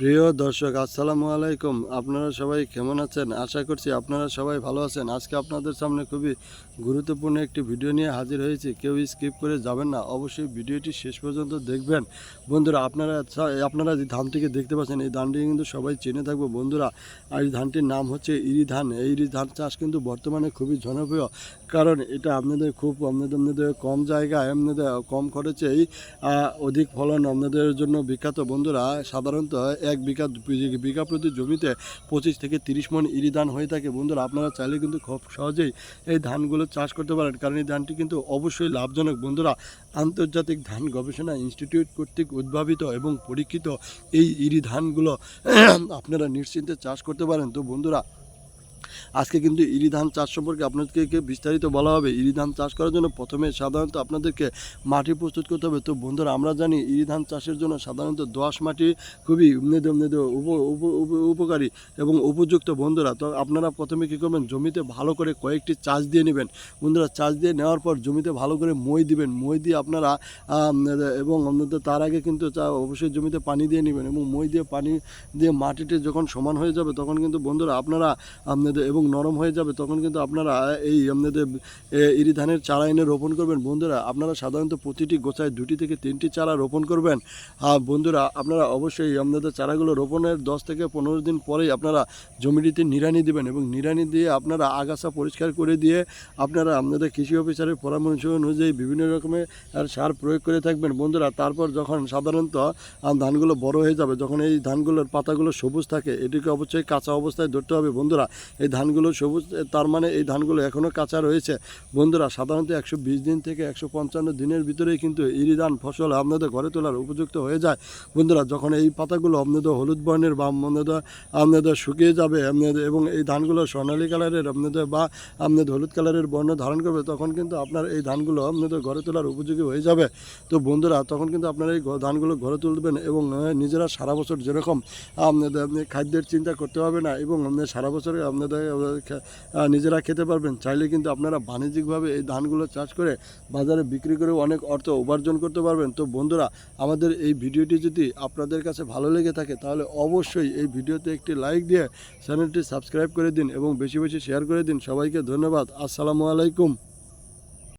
প্রিয় দর্শক, আসসালামু আলাইকুম। আপনারা সবাই কেমন আছেন? আশা করছি আপনারা সবাই ভালো আছেন। আজকে আপনাদের সামনে খুবই গুরুত্বপূর্ণ একটি ভিডিও নিয়ে হাজির হয়েছি। কেউ স্কিপ করে যাবেন না, অবশ্যই ভিডিওটি শেষ পর্যন্ত দেখবেন। বন্ধুরা, আপনারা আপনারা যে ধানটিকে দেখতে পাচ্ছেন, এই ধানটি কিন্তু সবাই চিনে থাকবে। বন্ধুরা, আর এই ধানটির নাম হচ্ছে ইরি ধান। এই ইরি ধান চাষ কিন্তু বর্তমানে খুবই জনপ্রিয়, কারণ এটা আপনাদের খুব আপনাদের আপনাদের কম জায়গায়, আপনাদের কম খরচেই অধিক ফলন আপনাদের জন্য বিখ্যাত। বন্ধুরা, সাধারণত এক বিঘা বিঘা প্রতি জমিতে পঁচিশ থেকে তিরিশ মন ইরি ধান হয়ে থাকে। বন্ধুরা, আপনারা চাইলে কিন্তু খুব সহজেই এই ধানগুলো চাষ করতে পারেন, কারণ এই ধানটি কিন্তু অবশ্যই লাভজনক। বন্ধুরা, আন্তর্জাতিক ধান গবেষণা ইনস্টিটিউট কর্তৃক উদ্ভাবিত এবং পরীক্ষিত এই ইরি ধানগুলো আপনারা নিশ্চিন্তে চাষ করতে পারেন। তো বন্ধুরা আজকে কিন্তু ইরি ধান চাষ সম্পর্কে আপনাদেরকে বিস্তারিত বলা হবে। ইরি ধান চাষ করার জন্য প্রথমে সাধারণত আপনাদেরকে মাটি প্রস্তুত করতে হবে। তো বন্ধুরা, আমরা জানি ইরি ধান চাষের জন্য সাধারণত দোআঁশ মাটি খুবই উপকারী এবং উপযুক্ত বন্ধুরা। তো আপনারা প্রথমে কী করবেন? জমিতে ভালো করে কয়েকটি চাষ দিয়ে নেবেন। বন্ধুরা, চাষ দিয়ে নেওয়ার পর জমিতে ভালো করে মই দিবেন। মই দিয়ে আপনারা এবং তার আগে কিন্তু অবশ্যই জমিতে পানি দিয়ে নেবেন এবং মই দিয়ে পানি দিয়ে মাটিটি যখন সমান হয়ে যাবে, তখন কিন্তু বন্ধুরা আপনারা আপনাদের এবং নরম হয়ে যাবে, তখন কিন্তু আপনারা এই আপনাদের ইরি ধানের চারা এনে রোপণ করবেন। বন্ধুরা, আপনারা সাধারণত প্রতিটি গোছায় দুটি থেকে তিনটি চারা রোপণ করবেন। আর বন্ধুরা, আপনারা অবশ্যই আপনাদের চারাগুলো রোপণের দশ থেকে পনেরো দিন পরেই আপনারা জমিটিতে নিড়ানি দিবেন এবং নিড়ানি দিয়ে আপনারা আগাছা পরিষ্কার করে দিয়ে আপনারা আপনাদের কৃষি অফিসারের পরামর্শ অনুযায়ী বিভিন্ন রকমের সার প্রয়োগ করে থাকবেন। বন্ধুরা, তারপর যখন সাধারণত ধানগুলো বড় হয়ে যাবে, যখন এই ধানগুলোর পাতাগুলো সবুজ থাকে, এটিকে অবশ্যই কাঁচা অবস্থায় ধরতে হবে। বন্ধুরা, এই ধানগুলো সবুজ তার মানে এই ধানগুলো এখনও কাঁচা রয়েছে। বন্ধুরা, সাধারণত একশো বিশ দিন থেকে একশো পঞ্চান্ন দিনের ভিতরেই কিন্তু ইরি ধান ফসল আপনাদের ঘরে তোলার উপযুক্ত হয়ে যায়। বন্ধুরা, যখন এই পাতাগুলো আপনাদের হলুদ বর্ণের বা আপনাদের আপনাদের শুকিয়ে যাবে, আপনাদের এবং এই ধানগুলো স্বর্ণালী কালারের আপনাদের বা আপনাদের হলুদ কালারের বর্ণ ধারণ করবে, তখন কিন্তু আপনার এই ধানগুলো আপনাদের ঘরে তোলার উপযোগী হয়ে যাবে। তো বন্ধুরা, তখন কিন্তু আপনারা এই ধানগুলো ঘরে তুলবেন এবং নিজেরা সারা বছর যেরকম আপনাদের, আপনি খাদ্যের চিন্তা করতে হবে না এবং সারা বছরে আপনাদের নিজেরা খেতে পারবেন। চাইলে কিন্তু আপনারা বাণিজ্যিকভাবে এই ধানগুলো চাষ করে বাজারে বিক্রি করে অনেক অর্থ উপার্জন করতে পারবেন। তো বন্ধুরা, আমাদের এই ভিডিওটি যদি আপনাদের কাছে ভালো লেগে থাকে, তাহলে অবশ্যই এই ভিডিওতে একটি লাইক দিয়ে চ্যানেলটি সাবস্ক্রাইব করে দিন এবং বেশি বেশি শেয়ার করে দিন। সবাইকে ধন্যবাদ। আসসালামু আলাইকুম।